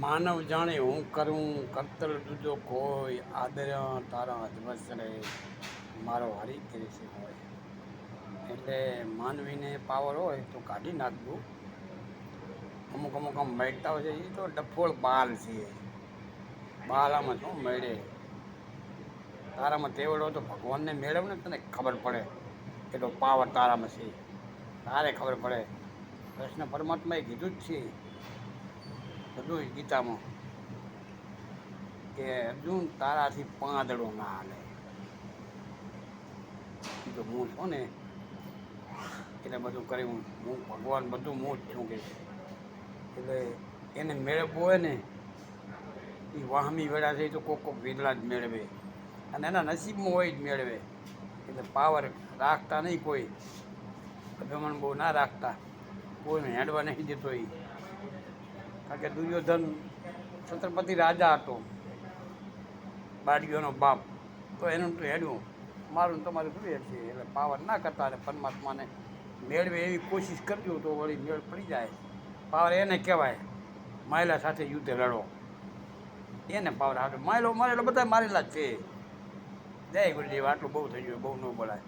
માનવ જાણે હું કરું, કરતલ દૂજો કોઈ આદર તારા અધવસરે મારો હરી કૃષિ હોય. એટલે માનવીને પાવર હોય તો કાઢી નાખવું અમુક અમુક આમ મેળતા હોય છે એ તો ડફોળ બાલ છે. બાલામાં શું મેળે? તારામાં તેવડો તો ભગવાનને મેળવ ને તને ખબર પડે એટલો પાવર તારામાં છે. તારે ખબર પડે. કૃષ્ણ પરમાત્માએ કીધું જ છે બધું ગીતામાં કે અર્જુન તારાથી પાંદડો ના હાલે. તો હું છું ને. એટલે બધું કર્યું હું ભગવાન બધું હું જ છું કે એટલે એને મેળવવું હોય ને એ વાહમી વેળા થઈ તો કોક કોક વિરલા જ મેળવે. અને એના નસીબમાં હોય જ મેળવે. એટલે પાવર રાખતા નહીં કોઈ. અભિમાન બહુ ના રાખતા. કોઈને હેડવા નહીં દેતો એ કારણ કે દુર્યોધન છત્રપતિ રાજા હતો, બાળીઓનો બાપ, તો એનું તો હેડવું. મારું તમારું હેડ છે? એટલે પાવર ના કરતા અને પરમાત્માને મેળવે એવી કોશિશ કરજો તો વળી મેળ પડી જાય. પાવર એને કહેવાય, માયલા સાથે યુદ્ધ લડો. એને પાવર આવે માયલો મારેલો બધા મારેલા જ છે. જય ગુરુદેવ, આટલું બહુ થઈ ગયું, બહુ ન બોલાય.